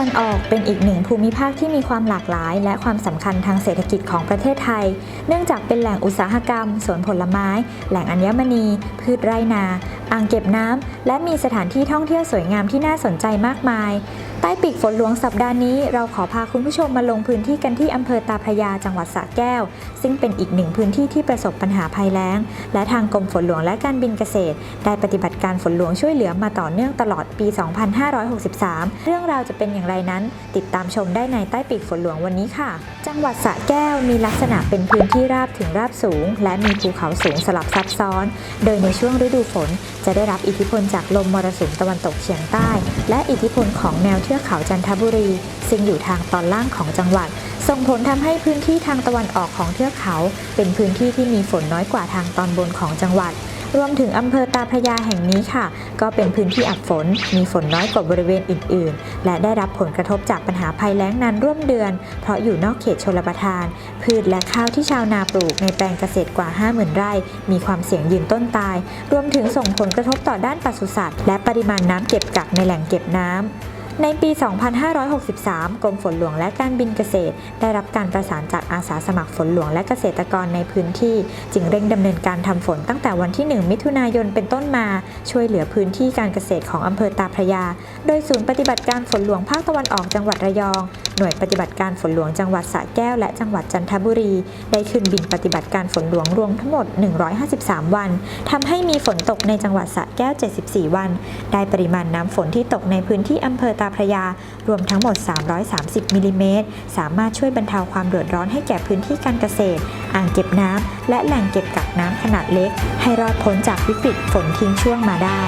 วันออกเป็นอีกหนึ่งภูมิภาคที่มีความหลากหลาย และความสำคัญทางเศรษฐกิจของประเทศไทย เนื่องจากเป็นแหล่งอุตสาหกรรม สวนผลไม้ แหล่งอัญมณี พืชไร่นา อ่างเก็บน้ำและมีสถานที่ท่องเที่ยวสวยงามที่น่าสนใจมากมาย ใต้ปีกฝนหลวงสัปดาห์นี้เราขอพาคุณผู้ชมมาลงพื้นที่กันที่อำเภอตาพระยาจังหวัดสระแก้ว ซึ่งเป็นอีกหนึ่งพื้นที่ที่ประสบปัญหาภัยแล้ง และทางกรมฝนหลวงและการบินเกษตร ได้ปฏิบัติการฝนหลวงช่วยเหลือมาต่อเนื่องตลอดปี 2563 เรื่องราวจะเป็นอย่างไรนั้น ติดตามชมได้ในใต้ปีกฝนหลวงวันนี้ค่ะ จังหวัดสระแก้วมีลักษณะเป็นพื้นที่ราบถึงราบสูง และมีภูเขาสูงสลับซับซ้อน โดยในช่วงฤดูฝน จะได้รับอิทธิพลจากลมมรสุมตะวันตกเฉียงใต้ และอิทธิพลของแนวเทือกเขาจันทบุรี ซึ่งอยู่ทางตอนล่างของจังหวัด ส่งผลทำให้พื้นที่ทางตะวันออกของเทือกเขา เป็นพื้นที่ที่มีฝนน้อยกว่าทางตอนบนของจังหวัด รวมถึงอำเภอตาพระยาแห่งนี้ค่ะ ก็เป็นพื้นที่อับฝน มีฝนน้อยกว่าบริเวณอื่น ๆ และได้รับผลกระทบจากปัญหาภัยแล้งนานร่วมเดือน เพราะอยู่นอกเขตชลประทาน พืชและข้าวที่ชาวนาปลูกในแปลงเกษตรกว่า 50,000 ไร่ มีความเสี่ยงยืนต้นตาย รวมถึงส่งผลกระทบต่อด้านปศุสัตว์และปริมาณน้ำเก็บกักในแหล่งเก็บน้ำ ในปี 2563 กรมฝนหลวงและการบินเกษตร ได้รับการประสานจากอาสาสมัครฝนหลวงและเกษตรกรในพื้นที่ จึงเร่งดำเนินการทำฝนตั้งแต่วันที่ 1 มิถุนายนเป็นต้นมา ช่วยเหลือพื้นที่การเกษตรของอำเภอตาพระยา โดยศูนย์ปฏิบัติการฝนหลวงภาคตะวันออกจังหวัดระยอง หน่วยปฏิบัติการฝนหลวงจังหวัดสระแก้วและจังหวัดจันทบุรี ได้ขึ้นบินปฏิบัติการฝนหลวงรวมทั้งหมด 153 วันทำให้มีฝนตกในจังหวัดสระแก้ว 74 วัน ได้ปริมาณน้ำฝนที่ตกในพื้นที่อำเภอตาพระยา รวมทั้งหมด 330 มิลลิเมตร สามารถช่วยบรรเทาความเดือดร้อนให้แก่พื้นที่การเกษตร อ่างเก็บน้ำและแหล่งเก็บกักน้ำขนาดเล็ก ให้รอดพ้นจากวิกฤตฝนทิ้งช่วงมาได้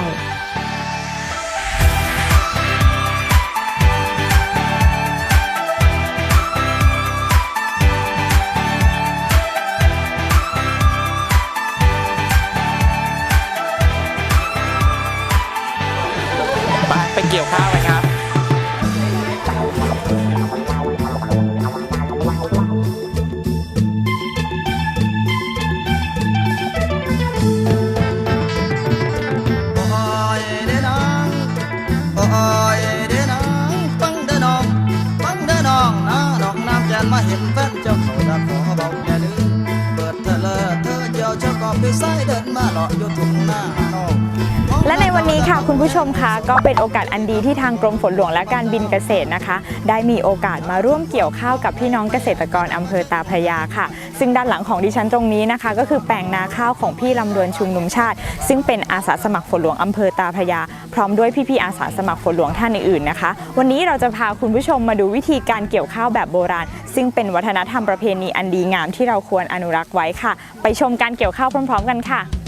น้องนะดอกน้ำจันมาเห็นแฟนเจ้าเขาดักขอเบาอย่ลืมเปิดเธอเลอเธอเจ้าเจ้าก็ไปใส่เดินมาหลอกอยู่ทุ่งหน้า และในวันนี้ค่ะคุณผู้ชมคะก็เป็นโอกาสอันดีที่ทางกรมฝนหลวงและการบินเกษตรนะคะ ได้มีโอกาสมาร่วมเกี่ยวข้าวกับพี่น้องเกษตรกรอำเภอตาพระยาค่ะ ซึ่งด้านหลังของดิฉันตรงนี้นะคะ ก็คือแปลงนาข้าวของพี่ลำดวนชุมนุมชาติ ซึ่งเป็นอาสาสมัครฝนหลวงอำเภอตาพระยา พร้อมด้วยพี่ๆอาสาสมัครฝนหลวงท่านอื่นๆนะคะ วันนี้เราจะพาคุณผู้ชมมาดูวิธีการเกี่ยวข้าวแบบโบราณ ซึ่งเป็นวัฒนธรรมประเพณีอันดีงามที่เราควรอนุรักษ์ไว้ค่ะ ไปชมการเกี่ยวข้าวพร้อม ๆ กันค่ะ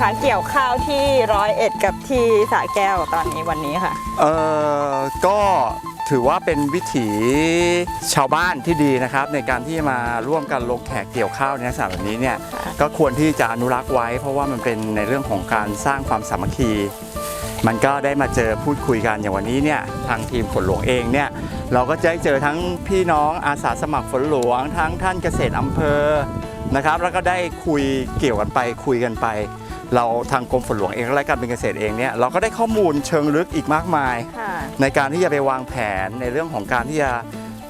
คะเกี่ยวข้าวที่ร้อยเอ็ดกับที่สระแก้วตอนนี้วันนี้ค่ะ เออก็ถือว่าเป็นวิถีชาวบ้านที่ดีนะครับ ในการที่มาร่วมกันลงแขกเกี่ยวข้าวในลักษณะแบบนี้เนี่ยค่ะก็ควรที่จะอนุรักษ์ไว้ เพราะว่ามันเป็นในเรื่องของการสร้างความสามัคคี มันก็ได้มาเจอพูดคุยกันอย่างวันนี้เนี่ยทางทีมฝนหลวงเองเนี่ยเราก็จะได้เจอทั้งพี่น้องอาสาสมัครฝนหลวง ทั้งท่านเกษตรอำเภอนะครับ แล้วก็ได้คุยเกี่ยวกันไปคุยกันไป เราทางกรมฝนหลวงเองและการเป็นเกษตรเองเนี่ยเราก็ได้ข้อมูลเชิงลึกอีกมากมาย ค่ะ ในการที่จะไปวางแผนในเรื่องของการที่จะ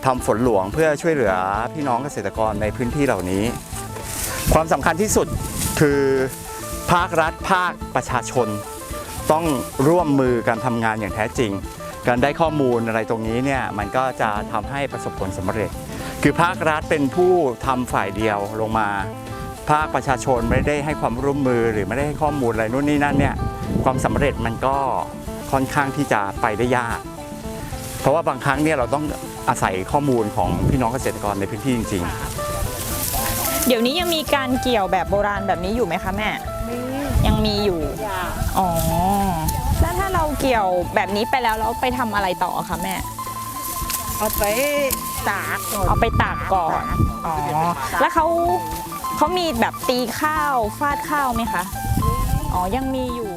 ทำฝนหลวงเพื่อช่วยเหลือพี่น้องเกษตรกรในพื้นที่เหล่านี้ ความสำคัญที่สุดคือภาครัฐภาคประชาชน ต้องร่วมมือการทำงานอย่างแท้จริง การได้ข้อมูลอะไรตรงนี้เนี่ยมันก็จะทำให้ประสบผลสำเร็จ คือภาครัฐเป็นผู้ทำฝ่ายเดียวลงมา ภาคประชาชนไม่ได้ให้ความร่วมมือหรือไม่ได้ให้ข้อมูลอะไรนู่นนี่นั่นเนี่ยความสำเร็จมันก็ค่อนข้างที่จะไปได้ยาก เพราะว่าบางครั้งเนี่ยเราต้องอาศัยข้อมูลของพี่น้องเกษตรกรในพื้นที่จริงเดี๋ยวนี้ยังมีการเกี่ยวแบบโบราณแบบนี้อยู่ไหมคะแม่ยังมีอยู่อ๋อแล้วถ้าเราเกี่ยวแบบนี้ไปแล้วเราไปทำอะไรต่อคะแม่ เอาไปตากก่อนเอาไปตากก่อนอ๋อแล้วเขา เขามีแบบตีข้าวฟาดข้าวไหมคะ อ๋อ ยังมีอยู่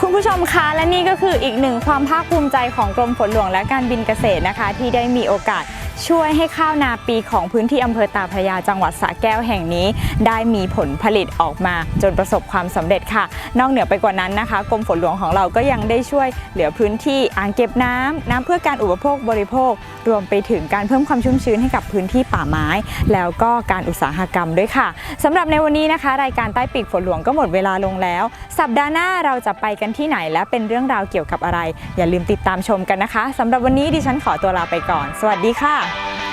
คุณผู้ชมคะและนี่ก็คืออีกหนึ่งความภาคภูมิใจของกรมฝนหลวงและการบินเกษตรนะคะ ที่ได้มีโอกาส ช่วยให้ข้าวนาปีของพื้นที่อำเภอตาพระยาจังหวัดสระแก้วแห่งนี้ ได้มีผลผลิตออกมาจนประสบความสำเร็จค่ะ นอกเหนือไปกว่านั้นนะคะกรมฝนหลวงของเราก็ยังได้ช่วยเหลือพื้นที่อ่างเก็บน้ำน้ำเพื่อการอุปโภคบริโภค รวมไปถึงการเพิ่มความชุ่มชื้นให้กับพื้นที่ป่าไม้ แล้วก็การอุตสาหกรรมด้วยค่ะสำหรับในวันนี้นะคะ รายการใต้ปีกฝนหลวงก็หมดเวลาลงแล้ว สัปดาห์หน้าเราจะไปกันที่ไหนและเป็นเรื่องราวเกี่ยวกับอะไร อย่าลืมติดตามชมกันนะคะสำหรับวันนี้ดิฉันขอตัวลาไปก่อน สวัสดีค่ะ Bye.